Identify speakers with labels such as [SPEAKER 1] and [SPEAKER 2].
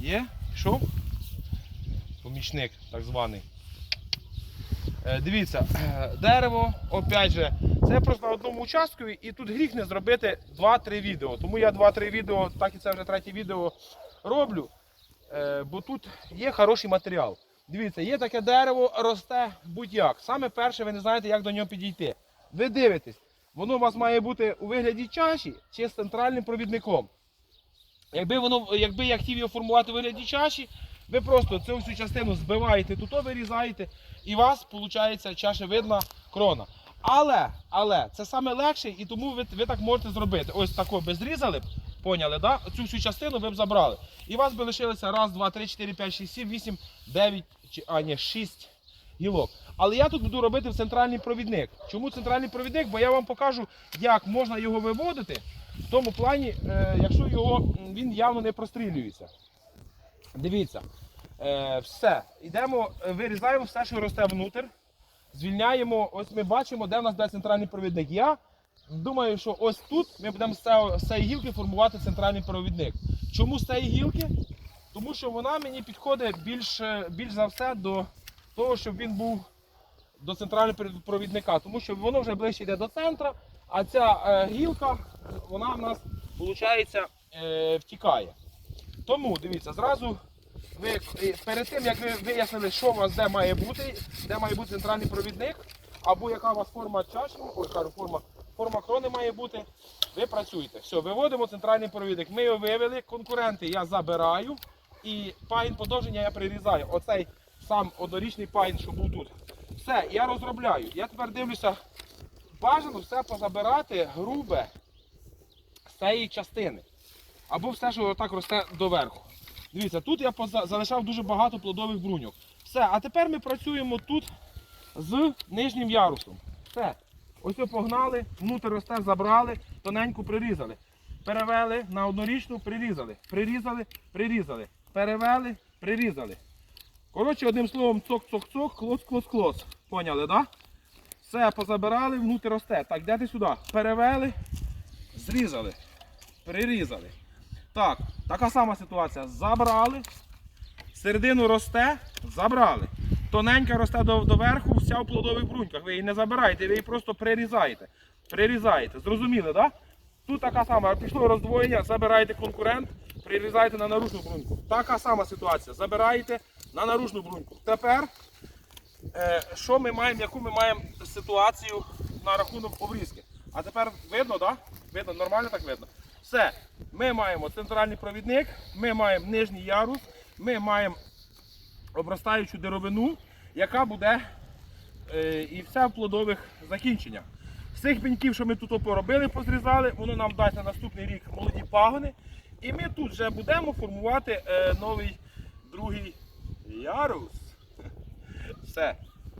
[SPEAKER 1] Є? Пішов? Помічник так званий. Е, Дивіться, е, дерево, опять же, це просто на одному участку, і тут гріх не зробити 2-3 відео. Тому я 2-3 відео, так і це вже третє відео роблю. Е, Бо тут є хороший матеріал. Дивіться, є таке дерево, росте будь-як. Саме перше, ви не знаєте, як до нього підійти. Ви дивитесь, воно у вас має бути у вигляді чаші чи з центральним провідником. Якби воно, якби я хотів його формувати у вигляді чаші, ви просто цю всю частину збиваєте, тут вирізаєте, і у вас виходить чашевидна крона. Але, але це саме легше, і тому ви, ви так можете зробити. Ось тако би зрізали б, поняли, да? цю всю частину ви б забрали. І у вас би лишилося раз, два, три, чотири, п'ять, шість, сім, вісім, дев'ять, чи- а ні, шість гілок. Але я тут буду робити в центральний провідник. Чому центральний провідник? Бо я вам покажу, як можна його виводити. В тому плані, е, якщо його він явно не прострілюється. Дивіться, е, все. Йдемо, е, вирізаємо все, що росте внутрь. Звільняємо, ось ми бачимо, де в нас буде центральний провідник. Я думаю, що ось тут ми будемо з цієї гілки формувати центральний провідник. Чому з цієї гілки? Тому що вона мені підходить більш, більш за все до того, щоб він був до центрального провідника, тому що воно вже ближче йде до центра, а ця гілка, вона в нас, виходить, е, втікає. Тому дивіться, зразу ви перед тим, як ви вияснили, що у вас де має бути, де має бути центральний провідник, або яка у вас форма чаші, ой, кажу, форма, форма крони має бути, ви працюєте. Все, виводимо центральний провідник. Ми його вивели, конкуренти я забираю і пагін подовження я прирізаю. Оцей сам однорічний пагін, що був тут. Все, я розробляю. Я тепер дивлюся, бажано все позабирати грубе цієї частини. Або все, що отак росте доверху. Дивіться, тут я залишав дуже багато плодових бруньок. Все, а тепер ми працюємо тут з нижнім ярусом. Все. Ось погнали, внутрі росте, забрали, тоненько прирізали. Перевели на однорічну, прирізали. Прирізали, прирізали. Перевели, прирізали. Коротше, одним словом, цок-цок-цок, клоц-клоц-клоц. Поняли, так? Да? Все, позабирали, внутрі росте. Так, йдете сюди. Перевели, зрізали, прирізали. Так, така сама ситуація. Забрали. Середину росте, забрали. Тоненька росте до, доверху, вся в плодових бруньках. Ви її не забираєте, ви її просто прирізаєте. Прирізаєте. Зрозуміли, так? Тут така сама, пішло роздвоєння, забираєте конкурент, прирізаєте на наружну бруньку. Така сама ситуація. Забираєте на наружну бруньку. Тепер, е, що ми маємо, яку ми маємо ситуацію на рахунок обрізки? А тепер видно, так? Видно, нормально так видно. Все. Ми маємо центральний провідник, ми маємо нижній ярус, ми маємо обростаючу деревину, яка буде е, і все в плодових закінченнях. З цих пеньків, що ми тут поробили, позрізали, воно нам дасть на наступний рік молоді пагони. І ми тут вже будемо формувати е, новий другий ярус. Все.